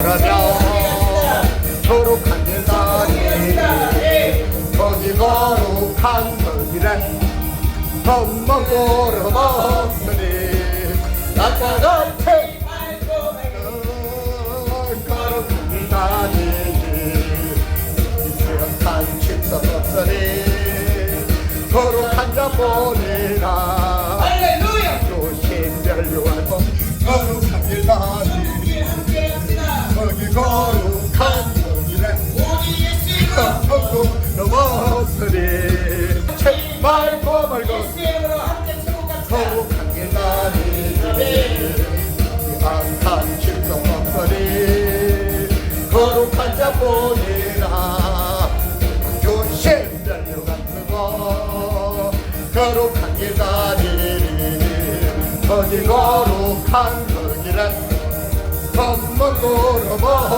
그러면 거룩한 길다니 거기 거룩한 거기래. 젖먹으러 먹으니 낮과 같이 거룩한 길다니 이스역한 집도 없으니 거룩한 자 보내라 넘었으니 책 말고 말고 예수 이름으로 함께 천국 갑시다. 거룩한 자 보내라. 조심별요가 쓰고 거룩한 길다니 거기 거룩한 거기래 젖먹으러 먹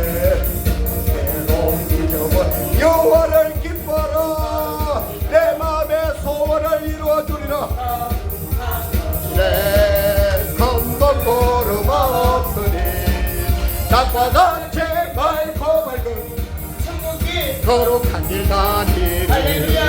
같이 맑고 맑은 천국이 거룩한 길 다니